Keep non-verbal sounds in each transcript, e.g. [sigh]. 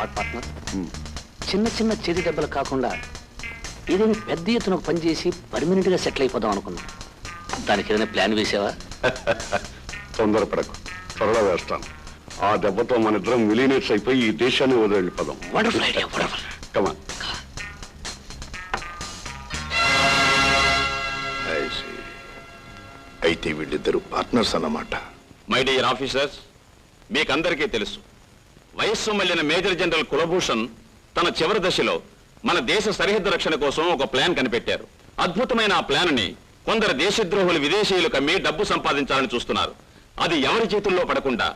What partner చిన్న చిన్న చేతి దెబ్బలు కాకుండా ఏదైనా పెద్ద ఎత్తున ఒక పని చేసి పర్మనెంట్గా సెటిల్ అయిపోదాం అనుకున్నాం. దానికి ఏదైనా ప్లాన్ వేసావా? [laughs] తొందరపడకు. త్వరలో వేస్తాను. ఆ దెబ్బతో మన ఇద్దరం మిలీనియర్స్ అయిపోయి ఈ దేశాన్ని వదిలి వెళ్ళిపోదాం వండర్ఫుల్ ఐడియా వండర్ఫుల్ కమా I see. అయితే వీళ్ళిద్దరు పార్ట్నర్స్ అన్నమాట. మై డియర్ ఆఫీసర్స్ మీకందరికీ తెలుసు. వయస్సు మళ్ళిన మేజర్ జనరల్ కులభూషణ్ తన చివరి దశలో మన దేశ సరిహద్దు రక్షణ కోసం ఒక ప్లాన్ కనిపెట్టారు. అద్భుతమైన ఆ ప్లాన్ని కొందరు దేశద్రోహులు విదేశీయులు కమ్మి డబ్బు సంపాదించాలని చూస్తున్నారు. అది ఎవరి చేతుల్లో పడకుండా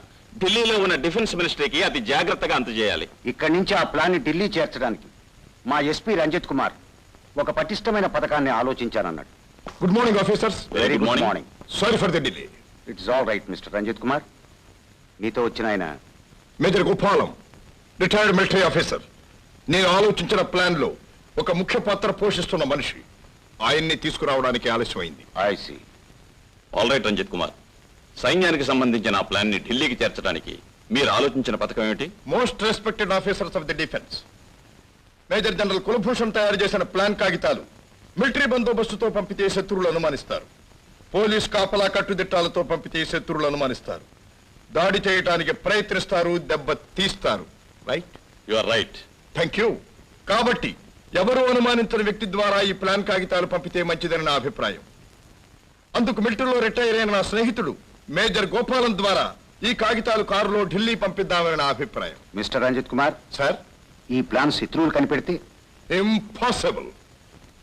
ఢిల్లీలో ఉన్న డిఫెన్స్ మినిస్ట్రీకి అతి జాగ్రత్తగా అందజేయాలి. ఇక్కడి నుంచి ఆ ప్లాన్ ఢిల్లీ చేర్చడానికి మా ఎస్పీ రంజిత్ కుమార్ ఒక పటిష్టమైన పథకాన్ని ఆలోచించారన్నాడు. Good morning officers very good morning sorry for the delay it's all right mister Ranjit Kumar మీతో వచ్చిన ఆయన major Gopalam retired military officer నేను ఆలోచించిన ప్లాన్లో ఒక ముఖ్య పాత్ర పోషిస్తున్న మనిషి. ఆయన్ని తీసుకురావడానికి ఆలస్యమైంది. I see all right Ranjith Kumar సైన్యానికి సంబంధించిన ఆ ప్లాన్ని ఢిల్లీకి చేర్చడానికి మీరు ఆలోచించిన పథకం ఏమిటి? Most respected officers of the defence major general Kulbhushan తయారు చేసిన ప్లాన్ కాగితాలు మిలిటరీ బందోబస్తుతో పంపితే శత్రువులు అనుమానిస్తారు. పోలీస్ కాపలా కట్టుదిట్టాలతో పంపితే శత్రువులు అనుమానిస్తారు. దాడి చేయడానికి ప్రయత్నిస్తారు దెబ్బ తీస్తారు. Right you are right thank you కాబట్టి ఎవరు అనుమానించని వ్యక్తి ద్వారా ఈ ప్లాన్ కాగితాలు పంపితే మంచిదని నా అభిప్రాయం. అందుకు మిలిటరీలో రిటైర్ అయిన నా స్నేహితుడు మేజర్ గోపాలం ద్వారా ఈ కాగితాలు కారులో ఢిల్లీ పంపిద్దామని నా అభిప్రాయం. Mister Ranjit Kumar sir? ఈ ప్లాన్ శత్రువులు కనిపెడితే? ఇంపాసిబుల్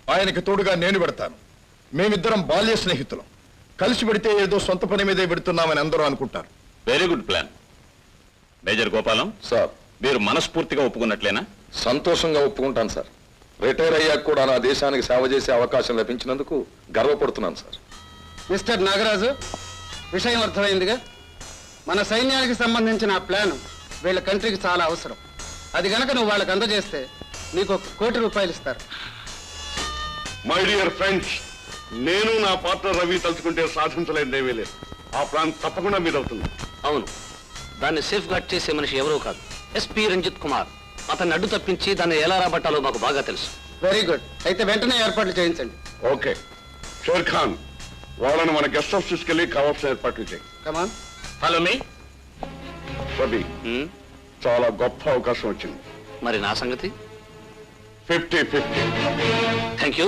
ఆయనకి తోడుగా నేను పెడతాను. మేమిద్దరం బాల్య స్నేహితులం. కలిసి పెడితే ఏదో సొంత పని మీదే పెడుతున్నామని అందరూ అనుకుంటారు. Very good plan major Gopalam sir మీరు మనస్ఫూర్తిగా ఒప్పుకున్నట్లేనా? సంతోషంగా ఒప్పుకుంటాను సార్ రిటైర్ అయ్యాక కూడా నా దేశానికి సేవ చేసే అవకాశం లభించినందుకు గర్వపడుతున్నాను సార్ మిస్టర్ నాగరాజు విషయం అర్థమైందిగా? మన సైన్యానికి సంబంధించిన ఆ ప్లాన్ వీళ్ళ కంట్రీకి చాలా అవసరం. అది గనక నువ్వు వాళ్ళకి అందజేస్తే నీకు ఒక కోటి రూపాయలు ఇస్తారు. మై డియర్ ఫ్రెండ్స్ నేను నా పార్ట్నర్ రవి తలుచుకుంటే సాధించలేనిదేమీ లేదు. ఆ ప్లాన్ తప్పకుండా మీదవుతుంది. అవును. దాన్ని సేఫ్ గార్డ్ చేసే మనిషి ఎవరూ కాదు. ఎస్పీ రంజిత్ కుమార్. అతన్ని అడ్డు తప్పించి దాన్ని ఎలా రాబట్టాలో మాకు బాగా తెలుసు. వెరీ గుడ్ అయితే వెంటనే ఏర్పాట్లు చేయించండి. ఓకే. షేర్ ఖాన్ వాళ్ళని మన గెస్ట్ హౌస్ తీసుకెళ్ళి కావాల్సిన ఏర్పాట్లు చేయి. కమాన్ హలో మీ రవి చాలా గొప్ప అవకాశం వచ్చింది. మరి నా సంగతి? Fifty fifty thank you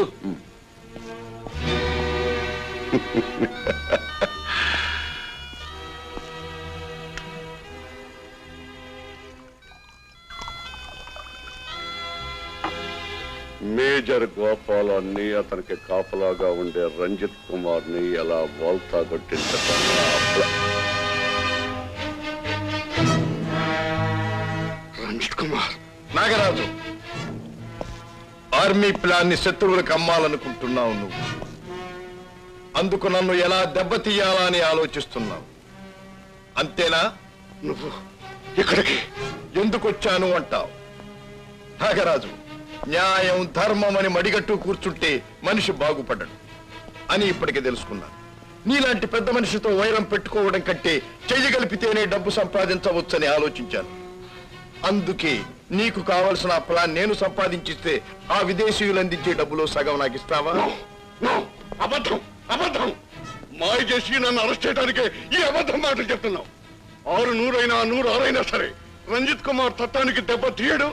major గోపాలాన్ని అతనికి కాపలాగా ఉండే రంజిత్ కుమార్ని ఎలా వాల్తా ప్లా- రంజిత్ కుమార్. నాగరాజు ఆర్మీ ప్లాన్ని శత్రువులకు అమ్మాలనుకుంటున్నావు నువ్వు. అందుకు నన్ను ఎలా దెబ్బతీయాలా అని ఆలోచిస్తున్నావు. అంతేనా? నువ్వు ఇక్కడికి. ఎందుకు వచ్చాను అంటావు? నాగరాజు న్యాయం ధర్మం అని మడిగట్టు కూర్చుంటే మనిషి బాగుపడ్డడు అని ఇప్పటికే తెలుసుకున్నాను. నీలాంటి పెద్ద మనిషితో వైరం పెట్టుకోవడం కంటే చెయ్యగలిపితేనే డబ్బు సంపాదించవచ్చని ఆలోచించాను. అందుకే నీకు కావలసిన ప్లాన్ నేను సంపాదించిస్తే ఆ విదేశీయులు అందించే డబ్బులో సగం నాకు ఇస్తావా? అబద్ధం అబద్ధం. మాయ చేసి నన్ను అరెస్ట్ చేయడానికే ఈ అబద్ధం మాటలు చెప్తున్నావు. ఆరు నూరైనా నూరు ఆరైనా సరే రంజిత్ కుమార్ తత్వానికి దెబ్బ తీయడు.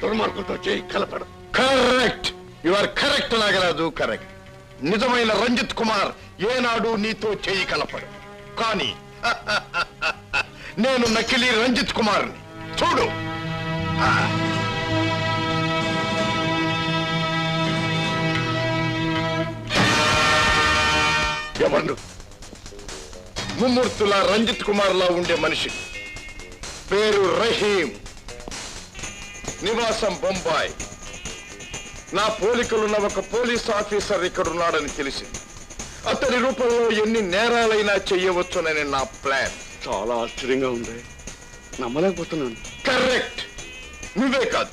దుర్మార్గులతో చేయి కలపడం. Correct. You are correct Nagaraju correct. నిజమైన రంజిత్ కుమార్ ఏనాడు నీతో చేయి కలపడు. కానీ [laughs] నేను నకిలీ రంజిత్ కుమార్ని. చూడు. ఎవరు? ముమ్మూర్తుల రంజిత్ కుమార్ లా ఉండే మనిషి. పేరు రహీం. నివాసం బొంబాయి. నా పోలికలున్న ఒక పోలీస్ ఆఫీసర్ ఇక్కడున్నాడని తెలిసింది. అతని రూపంలో ఎన్ని నేరాలైనా చెయ్యవచ్చునని నా ప్లాన్. చాలా ఆశ్చర్యంగా ఉంది. నమ్మలేకపోతున్నాను. కరెక్ట్. నువ్వే కాదు.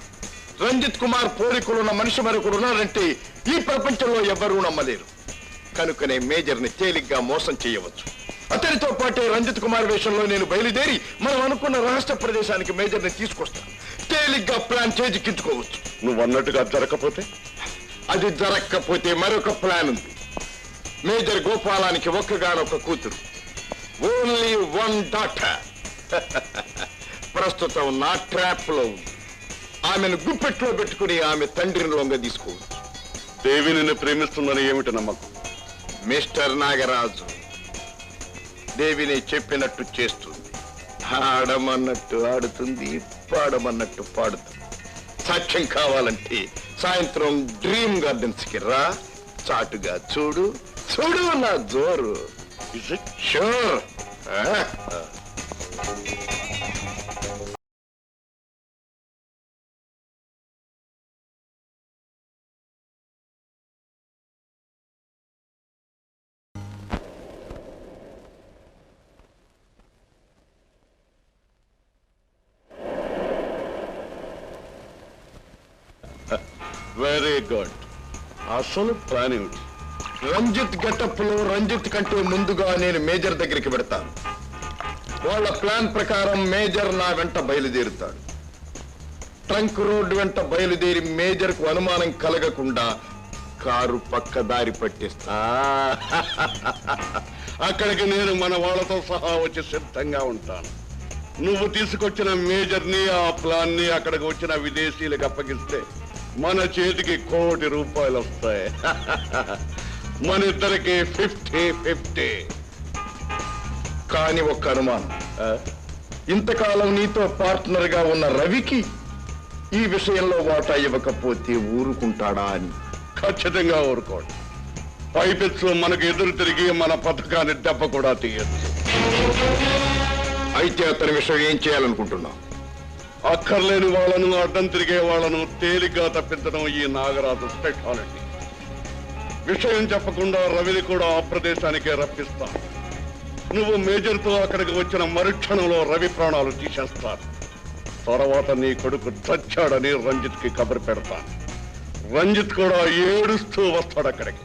రంజిత్ కుమార్ పోలికలున్న మనిషి మరొకరు ఉన్నారంటే ఈ ప్రపంచంలో ఎవ్వరూ నమ్మలేరు. కనుకనే మేజర్ని తేలిగ్గా మోసం చేయవచ్చు. అతనితో పాటే రంజిత్ కుమార్ వేషంలో నేను బయలుదేరి మనం అనుకున్న రహస్య ప్రదేశానికి మేజర్ని తీసుకొస్తాను. తేలిగ్గా ప్లాన్ చేజిక్కించుకోవచ్చు. నువ్వు అన్నట్టుగా జరగకపోతే అది జరగకపోతే మరొక ప్లాన్ ఉంది. మేజర్ గోపాలానికి ఒక్కగానొక్క కూతురు. ఓన్లీ వన్ డాటర్ ప్రస్తుతం నా ట్రాప్లో ఉంది. ఆమెను గుప్పెట్లో పెట్టుకుని ఆమె తండ్రిని లొంగ తీసుకోవచ్చు. దేవి నిన్ను ప్రేమిస్తుందని ఏమిటి నమ్మకం? మిస్టర్ నాగరాజు దేవిని చెప్పినట్టు చేస్తుంది. ఆడమన్నట్టు ఆడుతుంది. పాడమన్నట్టు పాడుతుంది సాక్ష్యం కావాలంటే సాయంత్రం డ్రీమ్ గార్డెన్స్కి రా. చాటుగా చూడు. చూడు నా జోరు. షూర్ వెరీ గుడ్ అసలు ప్లానింగ్ రంజిత్ గెటప్లో రంజిత్ కంటే ముందుగా నేను మేజర్ దగ్గరికి పెడతాను వాళ్ళ ప్లాన్ ప్రకారం మేజర్ నా వెంట బయలుదేరుతాడు. ట్రంక్ రోడ్డు వెంట బయలుదేరి మేజర్కు అనుమానం కలగకుండా కారు పక్క దారి పట్టిస్తా. [laughs] అక్కడికి నేను మన వాళ్ళతో సహా వచ్చి సిద్ధంగా ఉంటాను. నువ్వు తీసుకొచ్చిన మేజర్ని ఆ ప్లాన్ని అక్కడికి వచ్చిన విదేశీలకు అప్పగిస్తే మన చేతికి కోటి రూపాయలు వస్తాయి [laughs] మన ఇద్దరికి ఫిఫ్టీ ఫిఫ్టీ. కాని ఒక అనుమానం. ఇంతకాలం నీతో పార్ట్నర్గా ఉన్న రవికి ఈ విషయంలో వాటా ఇవ్వకపోతే ఊరుకుంటాడా అని ఖచ్చితంగా ఊరుకోండి. పైపెచ్చు మనకు ఎదురు తిరిగి మన పథకాన్ని దెబ్బ కూడా తీయచ్చు. అయితే అతని విషయం ఏం చేయాలనుకుంటున్నాం అక్కర్లేని వాళ్ళను అడ్డం తిరిగే వాళ్ళను తేలిగ్గా తప్పించడం ఈ నాగరాజు స్పెషాలిటీ విషయం చెప్పకుండా రవిని కూడా ఆ ప్రదేశానికే రప్పిస్తాను నువ్వు మేజర్తో అక్కడికి వచ్చిన మరుక్షణంలో రవి ప్రాణాలు తీసేస్తారు. తర్వాత నీ కొడుకు చచ్చాడని రంజిత్కి కబురు పెడతాను రంజిత్ కూడా ఏడుస్తూ వస్తాడు అక్కడికి.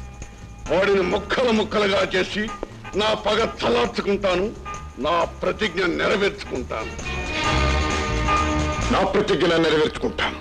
వాడిని ముక్కలు ముక్కలుగా చేసి నా పగ తలార్చుకుంటాను నా ప్రతిజ్ఞ నెరవేర్చుకుంటాను. నా ప్రతిజ్ఞ నెరవేర్చుకుంటాను.